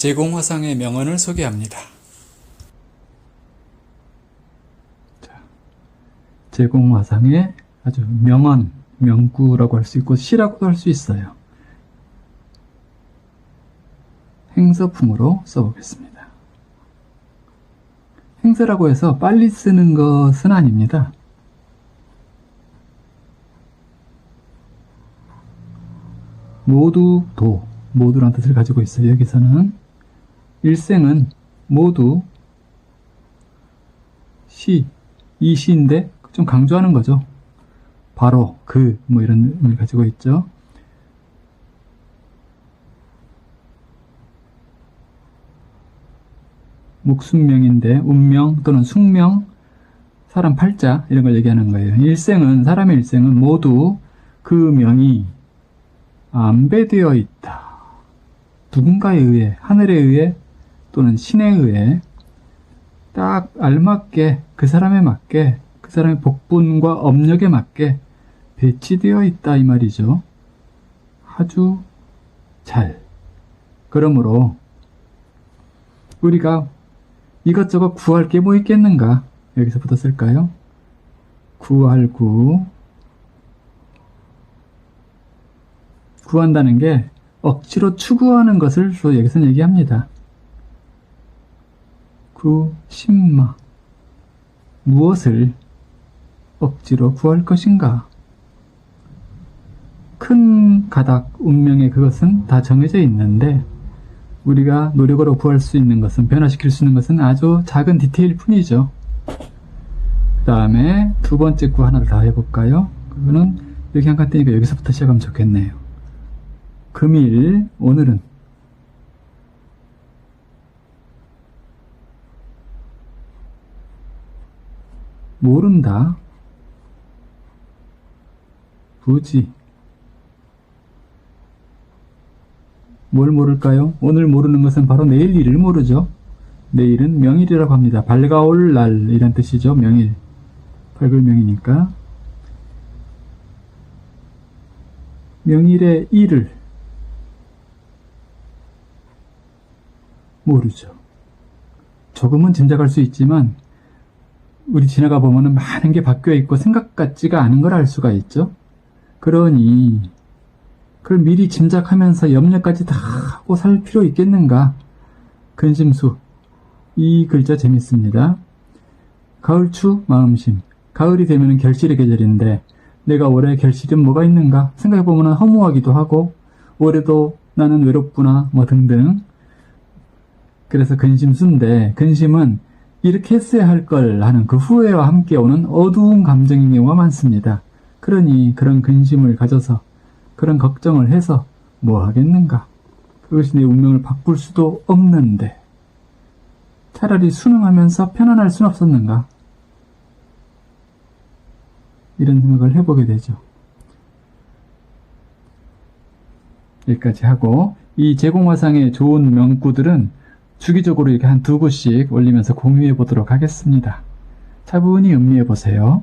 제공화상의 명언을 소개합니다. 제공화상의 아주 명언, 명구라고 할 수 있고 시라고도 할 수 있어요. 행서품으로 써보겠습니다. 행서라고 해서 빨리 쓰는 것은 아닙니다. 모두 도, 모두란 뜻을 가지고 있어요. 여기서는 일생은 모두 시, 이 시인데 좀 강조하는 거죠. 바로, 그, 뭐 이런 의미를 가지고 있죠. 목순명인데 운명 또는 숙명, 사람 팔자 이런 걸 얘기하는 거예요. 일생은 사람의 일생은 모두 그 명이 안배되어 있다. 누군가에 의해 하늘에 의해 또는 신에 의해 딱 알맞게 그 사람에 맞게 그 사람의 복분과 업력에 맞게 배치되어 있다 이 말이죠. 아주 잘. 그러므로 우리가 이것저것 구할 게 뭐 있겠는가? 여기서부터 쓸까요? 구할 구. 구한다는 게 억지로 추구하는 것을 또 여기서 얘기합니다. 구, 신마. 무엇을 억지로 구할 것인가? 큰 가닥, 운명의 그것은 다 정해져 있는데, 우리가 노력으로 구할 수 있는 것은, 변화시킬 수 있는 것은 아주 작은 디테일 뿐이죠. 그 다음에 두 번째 구 하나를 다 해볼까요? 그거는 여기 한칸 떼니까 여기서부터 시작하면 좋겠네요. 금일, 오늘은 모른다. 부지. 뭘 모를까요? 오늘 모르는 것은 바로 내일 일을 모르죠. 내일은 명일이라고 합니다. 밝아올 날 이란 뜻이죠. 명일. 밝을 명이니까. 명일의 일을 모르죠. 조금은 짐작할 수 있지만 우리 지나가 보면은 많은 게 바뀌어 있고 생각 같지가 않은 걸 알 수가 있죠. 그러니 그걸 미리 짐작하면서 염려까지 다 하고 살 필요 있겠는가? 근심수 이 글자 재밌습니다. 가을추 마음심 가을이 되면 결실의 계절인데 내가 올해 결실은 뭐가 있는가 생각해보면 허무하기도 하고 올해도 나는 외롭구나 뭐 등등 그래서 근심수인데 근심은 이렇게 했어야 할 걸 하는 그 후회와 함께 오는 어두운 감정인 경우가 많습니다. 그러니 그런 근심을 가져서 그런 걱정을 해서 뭐 하겠는가? 그것이 내 운명을 바꿀 수도 없는데 차라리 순응하면서 편안할 순 없었는가? 이런 생각을 해보게 되죠. 여기까지 하고 이 제공화상의 좋은 명구들은 주기적으로 이렇게 한두 구씩 올리면서 공유해 보도록 하겠습니다. 차분히 음미해 보세요.